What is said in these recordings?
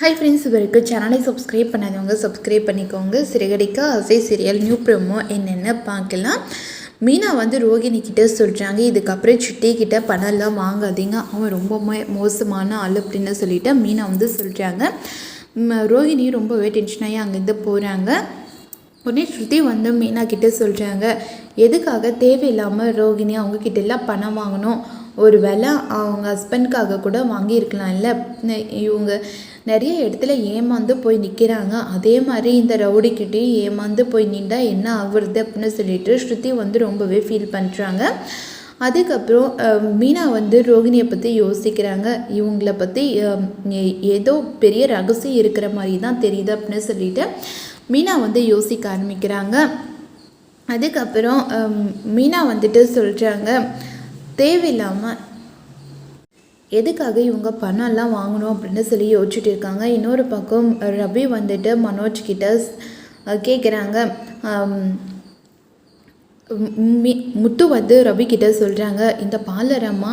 Hi friends இது வரைக்கும் சேனலை சப்ஸ்கிரைப் பண்ணாதவங்க சப்ஸ்கிரைப் பண்ணிக்கோங்க. சிறுகடிக்க அசை சீரியல் நியூ ப்ரோமோ என்னென்ன பார்க்கலாம். மீனா வந்து ரோகிணி கிட்டே சொல்கிறாங்க இதுக்கப்புறம் சிட்டி பணம்லாம் வாங்காதீங்க. அவன் ரொம்ப மோசமான ஆள் அப்படின்னு சொல்லிட்டு மீனா வந்து சொல்கிறாங்க ரோகிணி ரொம்பவே டென்ஷனாகி அங்கேருந்து போகிறாங்க உடனே ஸ்ருதி வந்து மீனா கிட்டே சொல்கிறாங்க எதுக்காக தேவையில்லாமல் ரோகிணி அவங்கக்கிட்ட எல்லாம் பணம் வாங்கணும்? ஒரு வேளை அவங்க ஹஸ்பண்ட்காக கூட வாங்கியிருக்கலாம்ல. இவங்க நிறைய இடத்துல ஏமாந்து போய் நிற்கிறாங்க அதே மாதிரி இந்த ரவுடிக்கிட்டேயும் ஏமாந்து போய் நின்றா என்ன ஆகுறது அப்படின்னு சொல்லிட்டு ஸ்ருதி வந்து ரொம்பவே ஃபீல் பண்ணுறாங்க அதுக்கப்புறம் மீனா வந்து ரோகிணியை பற்றி யோசிக்கிறாங்க. இவங்கள பற்றி ஏ- ஏதோ பெரிய ரகசியம் இருக்கிற மாதிரி தான் தெரியுது அப்படின்னு சொல்லிட்டு மீனா வந்து யோசிக்க ஆரம்பிக்கிறாங்க. அதுக்கப்புறம் மீனா வந்துட்டு சொல்கிறாங்க தேவையில்லாமல் எதுக்காக இவங்க பணம்லாம் வாங்கணும் அப்படின்னு சொல்லி யோசிச்சுட்டு இருக்காங்க. இன்னொரு பக்கம் ரவி வந்துட்டு மனோஜ் கிட்ட கேட்குறாங்க முத்து வந்து ரவி கிட்ட சொல்கிறாங்க இந்த பாலரம்மா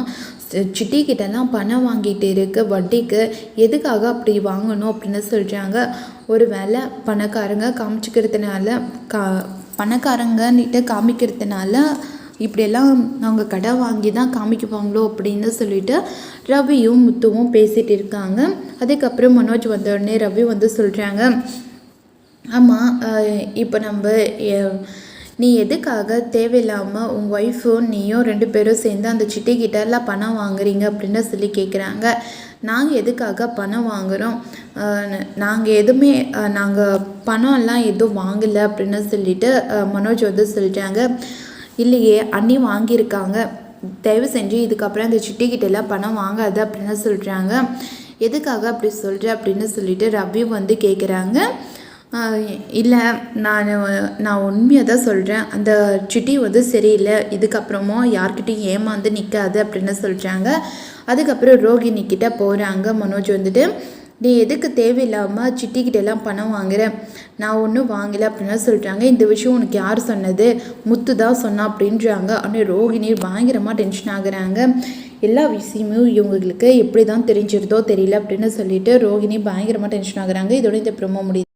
சிட்டி கிட்டலாம் பணம் வாங்கிட்டு இருக்கு வட்டிக்கு எதுக்காக அப்படி வாங்கணும்? அப்படின்னு சொல்கிறாங்க ஒரு வேளை பணக்காரங்க காமிச்சிக்கிறதுனால கா பணக்காரங்கன்னிட்டு காமிக்கிறதுனால இப்படியெல்லாம் அவங்க கடை வாங்கி தான் காமிக்குவாங்களோ அப்படின்னு சொல்லிட்டு ரவியும் முத்துவும் பேசிகிட்டு இருக்காங்க. அதுக்கப்புறம் மனோஜ் வந்த உடனே ரவி வந்து சொல்கிறாங்க ஆமாம் இப்போ நம்ம நீ எதுக்காக தேவையில்லாமல் உங்கள் ஒய்ஃபும் நீயும் ரெண்டு பேரும் சேர்ந்து அந்த சிட்டி கிட்டலாம் பணம் வாங்குறீங்க? அப்படின்னு சொல்லி கேட்குறாங்க நாங்கள் எதுக்காக பணம் வாங்குகிறோம் நாங்கள் எதுவுமே நாங்கள் பணம்லாம் எதுவும் வாங்கலை. அப்படின்னு சொல்லிட்டு மனோஜ் வந்து சொல்லிட்டாங்க இல்லையே அண்ணி வாங்கியிருக்காங்க. தயவு செஞ்சு இதுக்கப்புறம் இந்த சிட்டி பணம் வாங்காது அப்படின்னு சொல்கிறாங்க எதுக்காக அப்படி சொல்கிற அப்படின்னு சொல்லிட்டு ரவி வந்து கேட்குறாங்க இல்லை நான் நான் உண்மையாக தான் சொல்கிறேன் அந்த சிட்டி வந்து சரியில்லை. இதுக்கப்புறமும் யார்கிட்டையும் ஏமாந்து நிற்காது அப்படின்னு சொல்கிறாங்க அதுக்கப்புறம் ரோகிணிக்கிட்ட போகிறாங்க மனோஜ் வந்துட்டு நீ எதுக்கு தேவையில்லாமல் சிட்டிக்கிட்ட எல்லாம் பணம் வாங்குற? நான் ஒன்றும் வாங்கலை அப்படின்லாம் சொல்கிறாங்க இந்த விஷயம் உனக்கு யார் சொன்னது? முத்து தான் சொன்னா அப்படின்றாங்க. ஆனால் ரோகிணி பயங்கரமாக டென்ஷன் ஆகுறாங்க. எல்லா விஷயமும் இவங்களுக்கு எப்படி தான் தெரிஞ்சிருதோ தெரியல அப்படின்னு சொல்லிட்டு ரோகிணி பயங்கரமாக டென்ஷன் ஆகுறாங்க. இதோட இந்த ப்ரோமோ முடியுது.